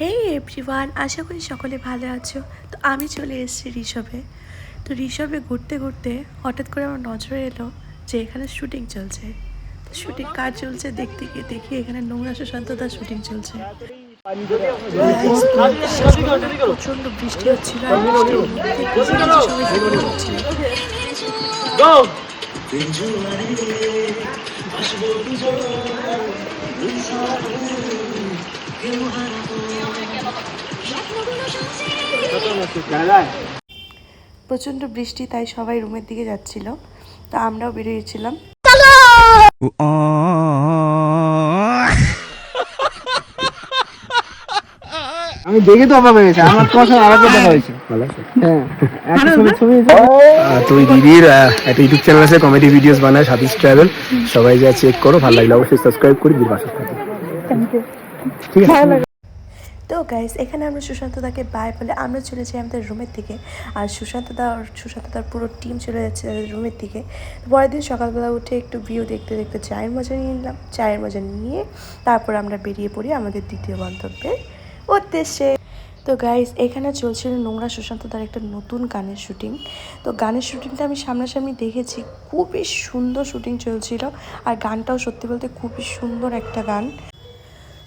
হে everyone আশা করি সকলে ভালো আছো। তো আমি চলে এসেছি ঋষভে। তো ঋষভে ঘুরতে ঘুরতে হঠাৎ করে আমার নজরে এলো যে এখানে শুটিং চলছে। তো শুটিং কার চলছে দেখতে গিয়ে দেখি এখানে নোংরা সুশান্ত দাস শুটিং চলছে। প্রচণ্ড বৃষ্টি হচ্ছিল আর বৃষ্টির মধ্যে প্রচণ্ড বৃষ্টি তাই সবাই রুমের দিকে যাচ্ছিল। তা আমরাও বেরিয়েছিলাম আমি দেখে তো অবাক হয়ে আমার তোমার সঙ্গে আলাদা দেখা হয়েছে। হ্যাঁ একটা ছবি ছবি আহ, তো ওই দিদির একটা ইউটিউব চ্যানেল আছে কমেডি ভিডিওস বানায় সাথিস ট্রাভেল সবাই যা চেক করো ভালো লাগলে অবশ্যই সাবস্ক্রাইব করে দিদির পাশে থাকো। ঠিক আছে। তো গাইস এখানে আমরা সুশান্ত দাকে বাই বলে আমরা চলে যাই আমাদের রুমের দিকে। আর সুশান্ত দা আর সুশান্ত দার পুরো টিম চলে যাচ্ছে তাদের রুমের দিকে। পরের দিন সকালবেলা উঠে একটু ভিউ দেখতে দেখতে চায়ের মজা নিয়ে নিলাম। চায়ের মজা নিয়ে তারপর আমরা বেরিয়ে পড়ি আমাদের দ্বিতীয় গন্তব্যের উদ্দেশ্যে। তো গাইস এখানে চলছিল নোংরা সুশান্ত দার একটা নতুন গানের শুটিং তো গানের শুটিংটা আমি সামনাসামনি দেখেছি, খুবই সুন্দর শুটিং চলছিল। আর গানটাও সত্যি বলতে খুবই সুন্দর একটা গান।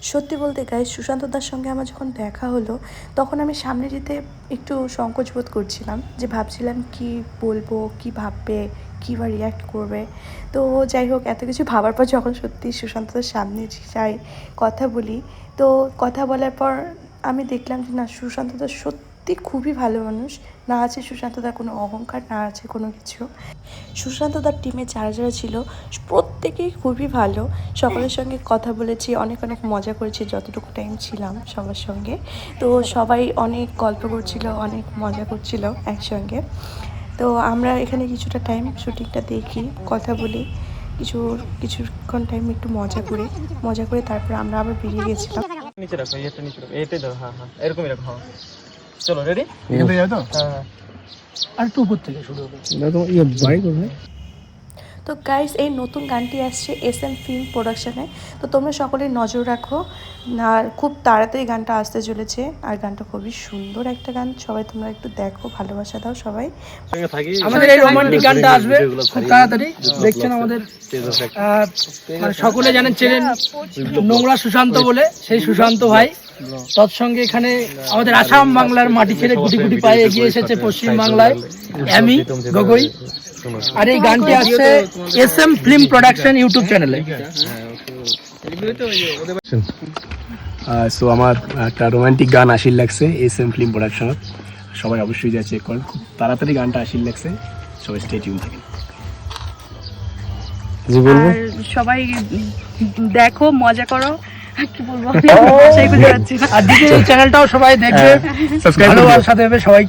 সত্যি বলতে গাই সুশান্ত দার সঙ্গে আমার যখন দেখা হলো, তখন আমি সামনে যেতে একটু সংকোচ বোধ করছিলাম যে ভাবছিলাম কি বলব, কি ভাববে, কী বা রিয়াক্ট করবে। তো যাই হোক, এত কিছু ভাবার পর যখন সত্যি সুশান্ত দার সামনে যাই, কথা বলি, তো কথা বলার পর আমি দেখলাম যে না, সুশান্ত দার সত্যি খুবই ভালো মানুষ। না আছে সুশান্ত দার কোনো অহংকার, না আছে কোনো কিছু। সুশান্ত দার টিমে যারা যারা ছিল, প্রত্যেকেই খুবই ভালো। সকলের সঙ্গে কথা বলেছি, অনেক অনেক মজা করেছি, যতটুকু টাইম ছিলাম সবার সঙ্গে। তো সবাই অনেক গল্প করছিল, অনেক মজা করছিল একসঙ্গে। তো আমরা এখানে কিছুটা টাইম শুটিংটা দেখি, কথা বলি। কিছু, কিছুক্ষণ টাইম একটু মজা করে মজা করে তারপর আমরা আবার বেরিয়ে গেছিলাম। নিচে রাখো এটা নিচে রাখো। এতে দাও হ্যাঁ হ্যাঁ এরকমই রাখো হ্যাঁ। চলো রেডি এখান থেকে যাবে তো হ্যাঁ। হ্যাঁ আর একটু উপর থেকে শুরু হবে। না তো ইয়ে বাইক হবে তো গাইস এই নতুন গানটি আসছে এস এম ফিল্ম প্রোডাকশানে তো তোমরা সকলে নজর রাখো। আর খুব তাড়াতাড়ি গানটা আসতে চলেছে। আর গানটা খুবই সুন্দর একটা গান। সবাই তোমরা একটু দেখো ভালোবাসা দাও সবাই। আমাদের এই রোমান্টিক গানটা আসবে। খুব তাড়াতাড়ি। দেখছেন আমাদের আহ, মানে সকলে জানেন চেনেন নোংরা সুশান্ত বলে সেই সুশান্ত ভাই। তৎসঙ্গে এখানে আমাদের আসাম বাংলার মাটি ছেড়ে গুটি গুটি পায়ে এগিয়ে এসেছে পশ্চিম বাংলায় অ্যামি গগৈ। আর এই গানটি আসছে S M film production YouTube চ্যানেলে। সো আমার একটা রোমান্টিক গান আসিল লাগছে এস এম ফিল্ম প্রোডাকশনত সবাই অবশ্যই যা চেক করেন খুব তাড়াতাড়ি গানটা আসিল লাগছে। সবাই স্টে টিউন থাকেন। সবাই দেখো মজা করো। আর কি বলব? আমি ভাষাই খুঁজে আর দ্বিতীয় এই চ্যানেলটাও সবাই দেখবে। সাবস্ক্রাইব ভালোবাসার সাথে হবে সবাই।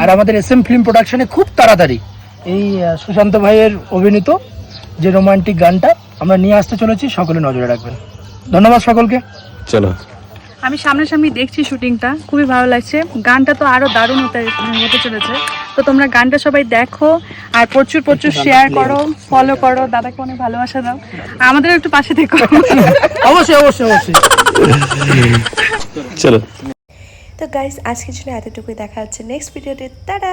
আর আমাদের এস এম ফিল্ম প্রোডাকশনে খুব তাড়াতাড়ি এই সুশান্ত ভাইয়ের অভিনীত যে রোমান্টিক গানটা আমরা নিয়ে আসতে চলেছি সকলে নজরে রাখবেন। ধন্যবাদ সকলকে। চলো। আমি সামনাসামনি দেখছি শুটিংটা খুবই ভালো লাগছে। গানটা তো আরও দারুণ হতে হতে চলেছে। তো তোমরা গানটা সবাই দেখো আর প্রচুর প্রচুর শেয়ার করো ফলো করো দাদাকে অনেক ভালোবাসা দাও। আমাদের একটু পাশে থেকো। অবশ্যই অবশ্যই অবশ্যই। চলো। তো গাইস আজকের জন্য এতটুকুই। দেখা হচ্ছে নেক্সট ভিডিওতে টাটা